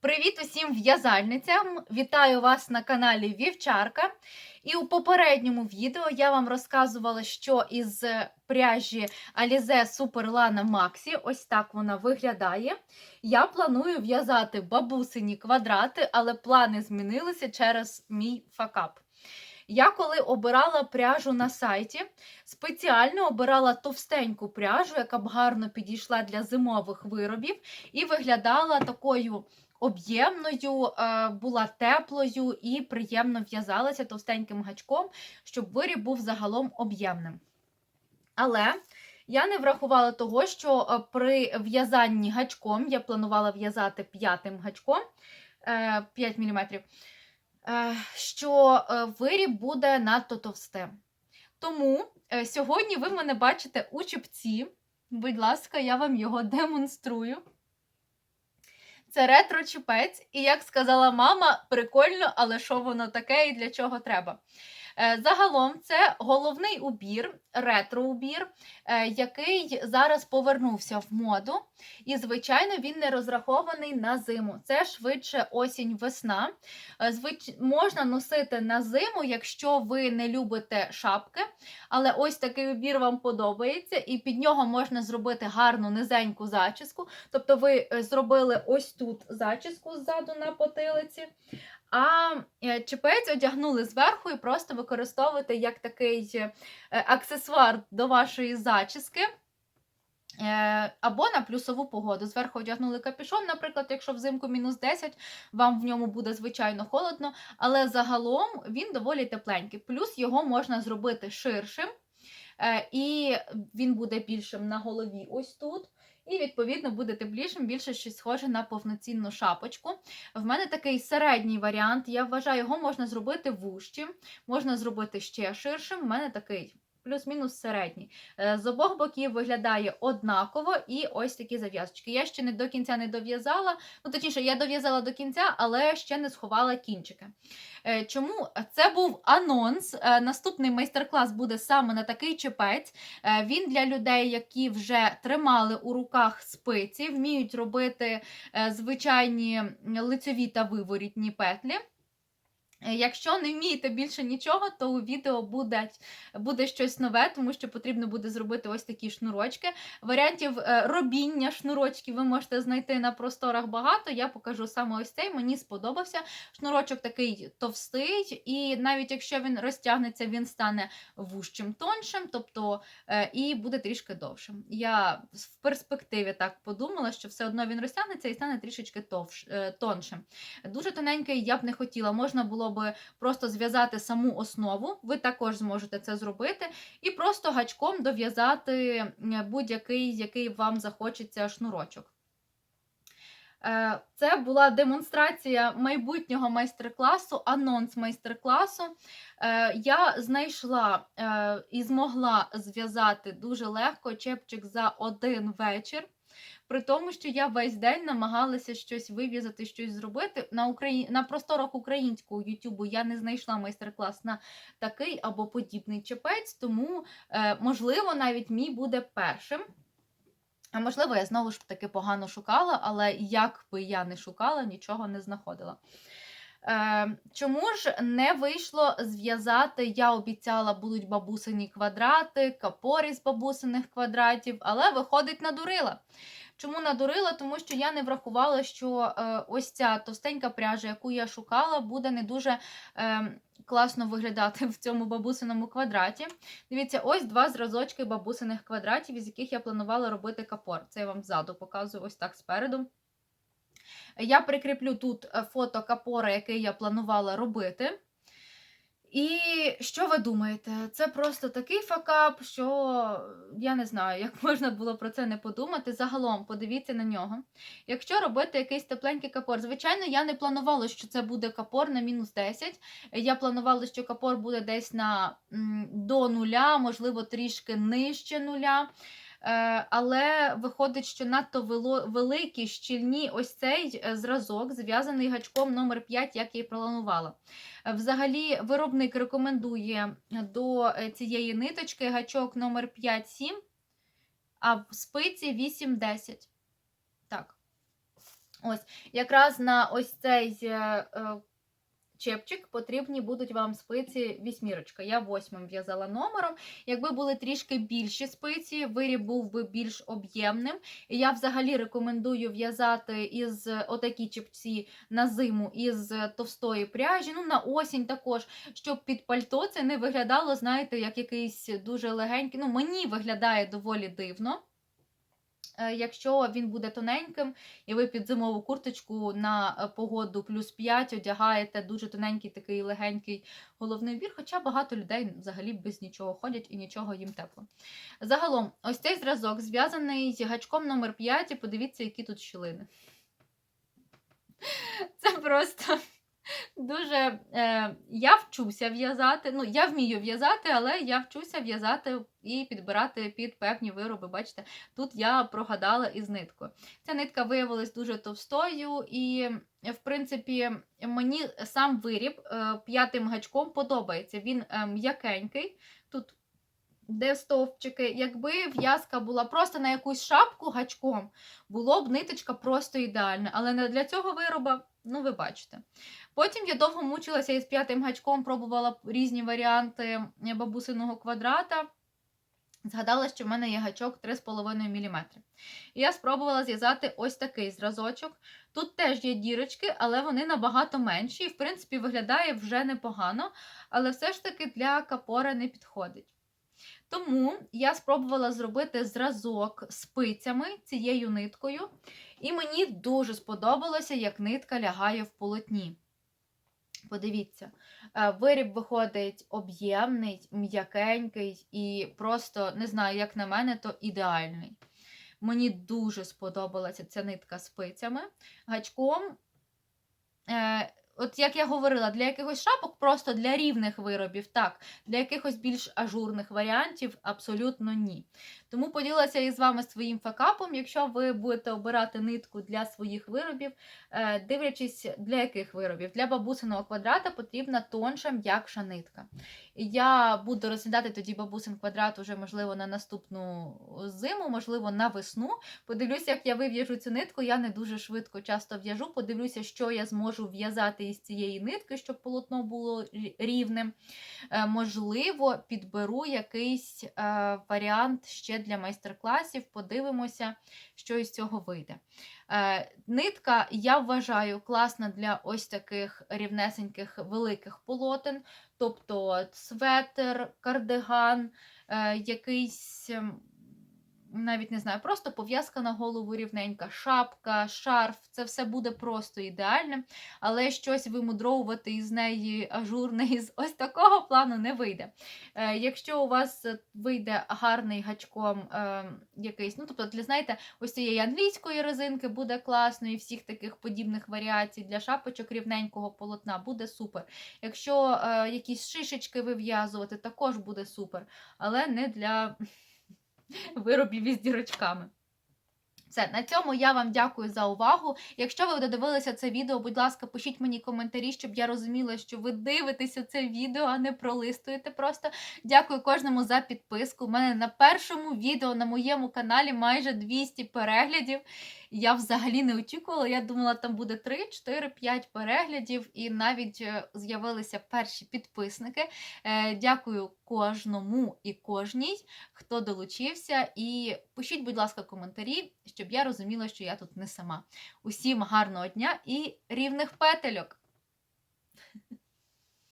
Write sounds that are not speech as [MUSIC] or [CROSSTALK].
Привіт усім в'язальницям! Вітаю вас на каналі Вівчарка. І у попередньому відео я вам розказувала, що із пряжі Alize Super Lana Maxi, ось так вона виглядає. Я планую в'язати бабусині квадрати, але плани змінилися через мій факап. Я коли обирала пряжу на сайті, спеціально обирала товстеньку пряжу, яка б гарно підійшла для зимових виробів, і виглядала такою об'ємною, е, була теплою і приємно в'язалася товстеньким гачком, щоб виріб був загалом об'ємним. Але я не врахувала того, що е, при в'язанні гачком я планувала в'язати п'ятим гачком 5 мм, що е, виріб буде надто товстим. Тому е, сьогодні ви мене бачите у чіпці. Будь ласка, я вам його демонструю. Це ретро-чіпець, і як сказала мама, прикольно, але що воно таке і для чого треба. Е, загалом, це головний убір, ретро-убір, е, який зараз повернувся в моду. І, звичайно, він не розрахований на зиму. Це швидше осінь-весна. Е, звич... Можна носити на зиму, якщо ви не любите шапки. Але ось такий убір вам подобається, і під нього можна зробити гарну низеньку зачіску. Тобто, ви зробили ось тут зачіску ззаду на потилиці. А чепець одягнули зверху і просто використовуєте як такий е, аксесуар до вашої зачіски. Е, або на плюсову погоду. Зверху одягнули капюшон, наприклад, якщо взимку мінус 10, вам в ньому буде звичайно холодно, але загалом він доволі тепленький. Плюс його можна зробити ширшим, е, і він буде більшим на голові ось тут. І, відповідно, буде теплішим, більше щось схоже на повноцінну шапочку. В мене такий середній варіант. Я вважаю, його можна зробити вужчим, можна зробити ще ширшим. У мене такий плюс-мінус середній. Е, з обох боків виглядає однаково і ось такі зав'язочки. Я ще не до кінця не дов'язала, ну точніше, я дов'язала до кінця, але ще не сховала кінчики. Е, чому це був анонс? Е, наступний майстер-клас буде саме на такий чепець. Він для людей, які вже тримали у руках спиці, вміють робити звичайні лицьові та виворітні петлі. Е, якщо не вмієте більше нічого, то у відео буде буде щось нове, тому що потрібно буде зробити ось такі шнурочки. Варіантів е, робіння шнурочків ви можете знайти на просторах багато. Я покажу саме ось цей. Мені сподобався. Шнурочок такий товстий, і навіть якщо він розтягнеться, він стане вужчим, тоншим, тобто е, і буде трішки довшим. Я в перспективі так подумала, що все одно він розтягнеться і стане трішечки тоншим. Дуже тоненький я б не хотіла. Можна було було би просто зв'язати саму основу, ви також зможете це зробити, і просто гачком дов'язати будь-який, який вам захочеться шнурочок. Е, це була демонстрація майбутнього майстер-класу, анонс майстер-класу. Е, я знайшла е, і змогла зв'язати дуже легко чепчик за один вечір. При тому, що я весь день намагалася щось вив'язати, щось зробити. На Украї... на просторах українського Ютубу я не знайшла майстер-клас на такий або подібний чепець, тому, можливо, навіть мій буде першим. А можливо, я знову ж таки погано шукала, але як би я не шукала, нічого не знаходила. Е, чому ж не вийшло зв'язати? Я обіцяла, будуть бабусині квадрати, капорі з бабусиних квадратів, але виходить, надурила. Чому надурила? Тому що я не врахувала, що е, ось ця товстенька пряжа, яку я шукала, буде не дуже е, класно виглядати в цьому бабусиному квадраті. Дивіться, ось два зразочки бабусиних квадратів, із яких я планувала робити капор. Це я вам ззаду показую ось так спереду. Я прикріплю тут е, фото капора, який я планувала робити. І що ви думаєте? Це просто такий факап, що я не знаю, як [LAUGHS] можна було про це не подумати. Загалом, подивіться на нього. Якщо робити якийсь тепленький капор, звичайно, я не планувала, що це буде капор на мінус 10. Я планувала, що капор буде десь на до нуля, можливо, трішки нижче нуля. Е, але виходить, що надто великі щільні ось цей е, зразок, зв'язаний гачком номер 5 як я і планувала. Е, взагалі, виробник рекомендує до цієї ниточки гачок номер 5-7, а в спиці 8-10. Так. Ось, якраз на ось цей чепчик потрібні будуть вам спиці вісьмірочка. Я восьмим в'язала номером. Якби були трішки більші спиці, виріб був би більш об'ємним. Я взагалі рекомендую в'язати із отакі чепці на зиму із товстої пряжі, ну на осінь також, щоб під пальто це не виглядало, знаєте, як якийсь дуже легенький. Ну, мені виглядає доволі дивно. Е, Якщо він буде тоненьким, і ви під зимову курточку на е, погоду плюс 5 одягаєте дуже тоненький такий легенький головний убір, хоча багато людей взагалі без нічого ходять і нічого їм тепло. Загалом, ось цей зразок зв'язаний гачком номер 5 і подивіться, які тут щілини. Це просто дуже. Е, я вчуся в'язати. Ну, я вмію в'язати, але я вчуся в'язати і підбирати під певні вироби. Бачите, тут я прогадала із ниткою. Ця нитка виявилась дуже товстою, і, в принципі, мені сам виріб е, п'ятим гачком подобається. Він е, м'якенький. Де стовпчики, якби в'язка була просто на якусь шапку гачком, було б ниточка просто ідеальна. Але не для цього вироба, ну ви бачите. Потім я довго мучилася із п'ятим гачком, пробувала різні варіанти бабусиного квадрата. Згадала, що в мене є гачок 3,5 мм. І я спробувала зв'язати ось такий зразочок. Тут теж є дірочки, але вони набагато менші, і, в принципі, виглядає вже непогано, але все ж таки для капора не підходить. Тому я спробувала зробити зразок спицями цією ниткою, і мені дуже сподобалося, як нитка лягає в полотні. Подивіться, е, виріб виходить об'ємний, м'якенький і просто, не знаю, як на мене, то ідеальний. Мені дуже сподобалася ця нитка спицями. Гачком, е, от як я говорила, для якихось шапок, просто для рівних виробів, так, для якихось більш ажурних варіантів абсолютно ні. Тому поділилася із вами своїм факапом, якщо ви будете обирати нитку для своїх виробів, е, дивлячись, для яких виробів. Для бабусиного квадрата потрібна тонша, м'якша нитка. Я буду розглядати тоді бабусин квадрат уже, можливо, на наступну зиму, можливо, на весну. Подивлюся, як я вив'яжу цю нитку. Я не дуже швидко часто в'яжу. Подивлюся, що я зможу в'язати із цієї нитки, щоб полотно було рівним. Е, Можливо, підберу якийсь е, варіант ще для майстер-класів. Подивимося, що із цього вийде. Е, Нитка, я вважаю, класна для ось таких рівнесеньких великих полотен, тобто светр, кардиган, якийсь. Навіть не знаю, просто пов'язка на голову рівненька, шапка, шарф це все буде просто ідеальним, але щось вимудровувати із неї ажурне [LAUGHS] із ось такого плану не вийде. Е, Якщо у вас вийде гарний гачком е, якийсь, ну тобто, для знаєте, ось цієї англійської резинки буде класно, і всіх таких подібних варіацій для шапочок рівненького полотна буде супер. Якщо е, якісь шишечки вив'язувати, також буде супер, але не для виробів із дірочками. Все, на цьому я вам дякую за увагу. Якщо ви додивилися це відео, будь ласка, пишіть мені коментарі, щоб я розуміла, що ви дивитеся це відео, а не пролистуєте просто. Дякую кожному за підписку. У мене на першому відео на моєму каналі майже 200 переглядів. Я взагалі не очікувала. Я думала, там буде 3, 4, 5 переглядів, і навіть е, з'явилися перші підписники. Е, Дякую кожному і кожній, хто долучився. І пишіть, будь ласка, коментарі, щоб я розуміла, що я тут не сама. Усім гарного дня і рівних петельок!